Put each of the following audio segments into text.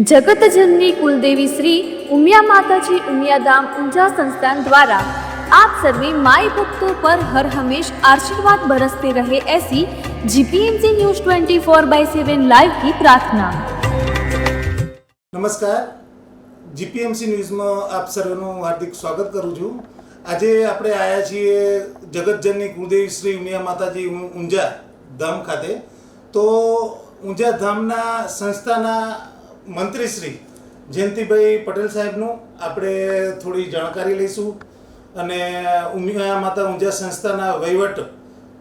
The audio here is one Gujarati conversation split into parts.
જગતજનની કુલદેવી શ્રી ઉમિયા માતાજી ઉમિયાધામ ઊંઝા સંસ્થાન દ્વારા આપ સર્વે માય ભક્તો પર હર હંમેશ આશીર્વાદ બરસતે રહે એસી GPMC news twenty four by seven live કી પ્રાર્થના. નમસ્કાર. જીપીએમસી ન્યૂઝમાં આપ સર્વેનું હાર્દિક સ્વાગત કરું છું. આજે આપણે આવ્યા છીએ જગતજનની કુળદેવી શ્રી ઉમિયા માતાજી ઊંઝા ધામ ખાતે. તો ઊંઝા ધામના સંસ્થાના મંત્રી શ્રી જયંતિભાઈ પટેલ સાહેબનું આપણે થોડી જાણકારી લઈશું અને ઉમિયા માતા ઊંઝા સંસ્થાના વહીવટ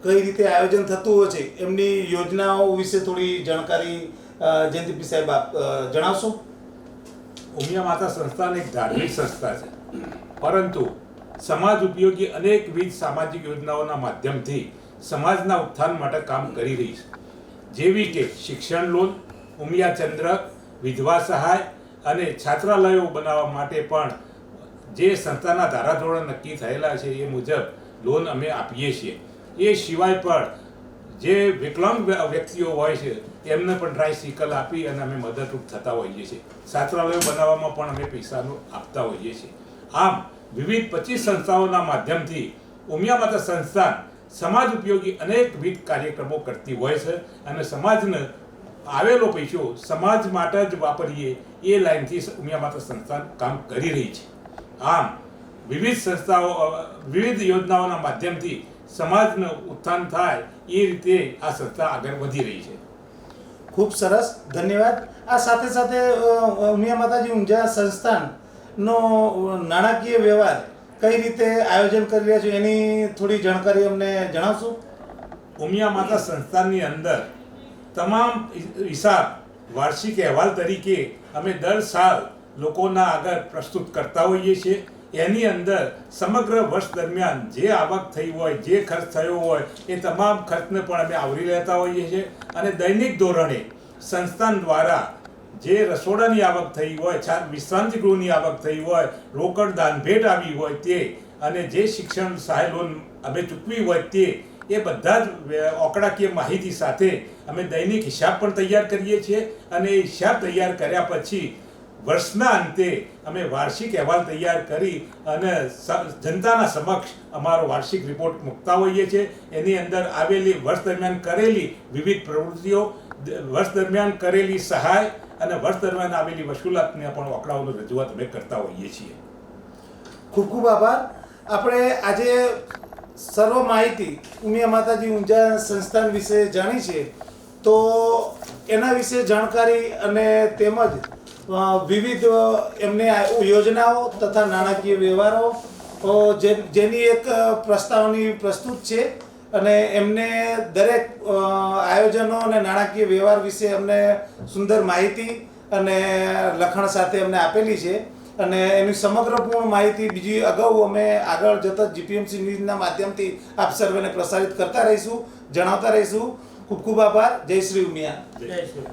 કઈ રીતે આયોજન થતું હોય છે એમની યોજનાઓ વિશે થોડી જાણકારી જયંતિભાઈ સાહેબ આપ જણાવશો? ઉમિયા માતા સંસ્થાની એક ધાર્મિક સંસ્થા છે. પરંતુ સમાજ ઉપયોગી અનેકવિધ સામાજિક યોજનાઓના માધ્યમથી સમાજના ઉત્થાન માટે કામ કરી રહી છે. જેવી કે શિક્ષણ લોન, ઉમિયા ચંદ્રક વિધવા સહાય અને છાત્રાલયો બનાવવા માટે પણ જે સંસ્થાના ધારાધોરણ નક્કી થયેલા છે એ મુજબ લોન અમે આપીએ છીએ. એ સિવાય પણ જે વિકલાંગ વ્યક્તિઓ હોય છે તેમને પણ ટ્રાયસિકલ આપી અને અમે મદદરૂપ થતા હોઈએ છીએ. છાત્રાલયો બનાવવામાં પણ અમે પૈસાનું આપતા હોઈએ છીએ. આમ, વિવિધ પચીસ સંસ્થાઓના માધ્યમથી ઉમિયા માતા સંસ્થાન સમાજ ઉપયોગી અનેકવિધ કાર્યક્રમો કરતી હોય છે અને સમાજને આવેલો પૈસો સમાજ માટે જ વાપરીએ એ લાઇનથી ઉમિયા માતા સંસ્થાન કામ કરી રહી છે. આમ વિવિધ સંસ્થાઓ વિવિધ યોજનાઓના માધ્યમથી સમાજનું ઉત્થાન થાય એ રીતે આ સંસ્થા આગળ વધી રહી છે. ખૂબ સરસ. ધન્યવાદ. આ સાથે સાથે ઉમિયા માતાજી ઊંઝા સંસ્થાનનો નાણાકીય વ્યવહાર કઈ રીતે આયોજન કરી રહ્યા છો એની થોડી જાણકારી અમને જણાવશો? ઉમિયા માતા સંસ્થાનની અંદર તમામ હિસાબ વાર્ષિક અહેવાલ તરીકે અમે દર સાલ લોકોના આગળ પ્રસ્તુત કરતા હોઈએ છીએ. એની અંદર સમગ્ર વર્ષ દરમિયાન જે આવક થઈ હોય, જે ખર્ચ થયો હોય, એ તમામ ખર્ચને પણ અમે આવરી લેતા હોઈએ છીએ. અને દૈનિક ધોરણે સંસ્થાન દ્વારા જે રસોડાની આવક થઈ હોય વિશ્રાંતિ ગૃહની આવક થઈ હોય, રોકડ દાનભેટ આવી હોય તે, અને જે શિક્ષણ સહાય લોન અમે ચૂકવી હોય તે એ બધા જ વ્ય- માહિતી સાથે અમે દૈનિક હિસાબ પણ તૈયાર કરીએ છીએ અને એ હિસાબ તૈયાર કર્યા પછી વર્ષના અંતે અમે વાર્ષિક અહેવાલ તૈયાર કરી અને જનતાના સમક્ષ અમારો વાર્ષિક રિપોર્ટ મૂકતા હોઈએ છીએ. એની અંદર આવેલી, વર્ષ દરમિયાન કરેલી વિવિધ પ્રવૃત્તિઓ વર્ષ દરમિયાન કરેલી સહાય અને વર્ષ દરમિયાન આવેલી વસૂલાતને પણ આંકડાઓની રજૂઆત અમે કરતા હોઈએ છીએ. ખૂબ ખૂબ આભાર. આપણે આજે સર્વ માહિતી ઉમિયા માતાજી ઊંઝા સંસ્થાન વિશે જાણી છે, તો એના વિશે જાણકારી અને તેમજ વિવિધ એમની યોજનાઓ તથા નાણાકીય વ્યવહારો જેની એક પ્રસ્તાવની પ્રસ્તુત છે અને એમને દરેક આયોજનો અને નાણાકીય વ્યવહાર વિશે અમને સુંદર માહિતી અને લખાણ સાથે અમને આપેલી છે. અને એની સમગ્રપૂર્ણ માહિતી બીજી અગાઉ અમે આગળ જતા જીપીએમસી ન્યૂઝના માધ્યમથી આપ સર્વેને પ્રસારિત કરતા રહીશું, જણાવતા રહીશું. ખૂબ ખૂબ આભાર. જય શ્રી ઉમિયા. જય શ્રી